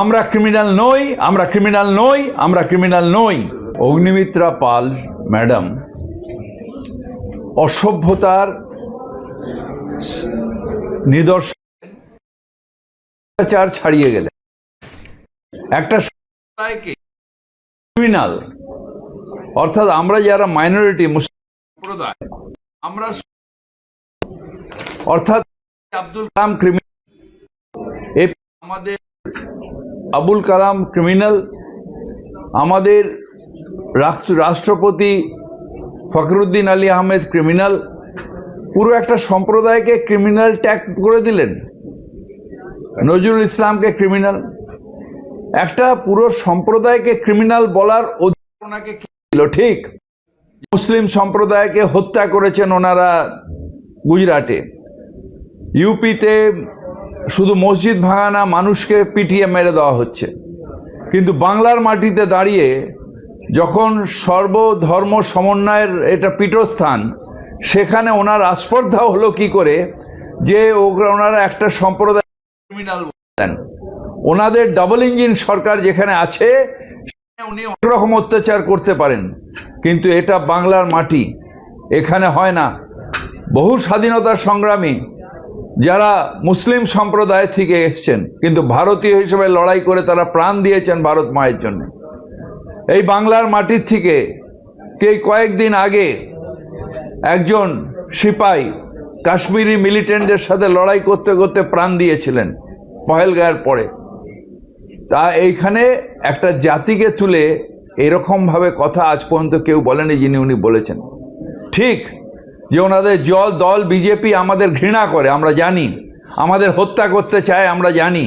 আমরা ক্রিমিনাল নই, আমরা ক্রিমিনাল নই, আমরা ক্রিমিনাল নই। অগ্নিমিত্রা পাল ম্যাডাম অসভ্যতার নিদর্শন ছাড়িয়ে গেলে একটা ক্রিমিনাল অর্থাৎ আমরা যারা মাইনরিটি মুসলিম সম্প্রদায়, আমরা অর্থাৎ আব্দুল কালাম ক্রিমিনাল আমাদের আবুল কালাম ক্রিমিনাল, আমাদের রাষ্ট্র- রাষ্ট্রপতি ফখরুদ্দিন আলী আহমেদ ক্রিমিনাল, পুরো একটা সম্প্রদায়কে ক্রিমিনাল ট্যাগ করে দিলেন। নজরুল ইসলামকে ক্রিমিনাল। একটা পুরো সম্প্রদায়কে ক্রিমিনাল বলার অধিকার ওনাকে দিল? ঠিক। মুসলিম সম্প্রদায়কে হত্যা করেছেন ওনারা গুজরাটে। ইউপিতে শুধু মসজিদ ভাঙানা মানুষকে পিটিয়ে মেরে দেওয়া হচ্ছে। কিন্তু বাংলার মাটিতে দাঁড়িয়ে যখন সর্বধর্ম সমন্বয়ের এটা পীঠস্থান, সেখানে ওনার আস্পর্ধা হলো কি করে? যে ওনারা একটা সম্প্রদায় ক্রিমিনাল বলেন। ওনাদের ডাবল ইঞ্জিন সরকার যেখানে আছে উনি রকম অত্যাচার করতে পারেন। কিন্তু এটা বাংলার মাটি। এখানে হয় না। বহু স্বাধীনতা সংগ্রামী যারা মুসলিম সম্প্রদায় থেকে এসছেন, কিন্তু ভারতীয় হিসেবে লড়াই করে তারা প্রাণ দিয়েছেন ভারত মায়ের জন্য। এই বাংলার মাটির থেকে কে কয়েকদিন আগে একজন সিপাই কাশ্মীরি মিলিটেন্টদের সাথে লড়াই করতে করতে প্রাণ দিয়েছিলেন পহেলগাঁয়ের পরে। তা এইখানে একটা জাতিকে তুলে এরকমভাবে কথা আজ পর্যন্ত কেউ বলেনি যিনি উনি বলেছেন। ঠিক যে ওনাদের জল, দল, বিজেপি আমাদের ঘৃণা করে, আমরা জানি। আমাদের হত্যা করতে চায়, আমরা জানি।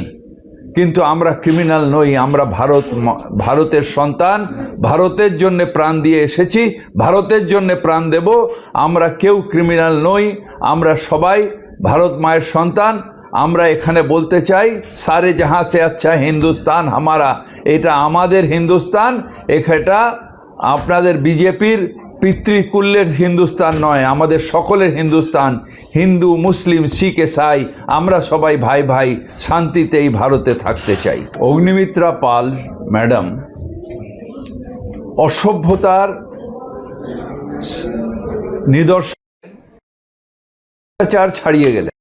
কিন্তু আমরা ক্রিমিনাল নই, আমরা ভারত ভারতের সন্তান। ভারতের জন্য প্রাণ দিয়ে এসেছি, ভারতের জন্য প্রাণ দেব। আমরা কেউ ক্রিমিনাল নই, আমরা সবাই ভারত মায়ের সন্তান। আমরা এখানে বলতে চাই, সারে জাহাঁ সে আচ্ছা হিন্দুস্তান হামারা। এটা আমাদের হিন্দুস্তান এটা আপনাদের বিজেপির পিতৃকুল্যের হিন্দুস্তান নয়, আমাদের সকলের হিন্দুস্তান। হিন্দু, মুসলিম, শিখ, এসাই, আমরা সবাই ভাই ভাই শান্তিতে এই ভারতে থাকতে চাই। অগ্নিমিত্রা পাল, ম্যাডাম, অসভ্যতার নিদর্শন ছাড়িয়ে গেলে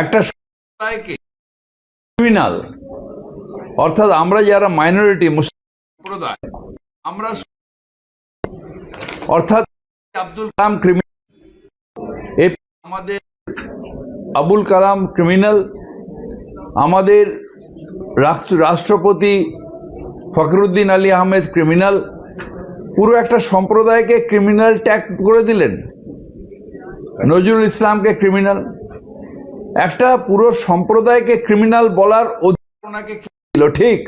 একটা ক্রিমিনাল অর্থাৎ আমরা যারা মাইনরিটি সম্প্রদায়, আমরা অর্থাৎ আব্দুল কালাম ক্রিমিনাল আমাদের আবুল কালাম ক্রিমিনাল আমাদের রাষ্ট্র- রাষ্ট্রপতি ফখরুদ্দিন আলী আহমেদ ক্রিমিনাল পুরো একটা সম্প্রদায়কে ক্রিমিনাল ট্যাগ করে দিলেন। নজরুল ইসলামকে ক্রিমিনাল একটা পুরো সম্প্রদায়কে ক্রিমিনাল বলার অধিকার ঠিক।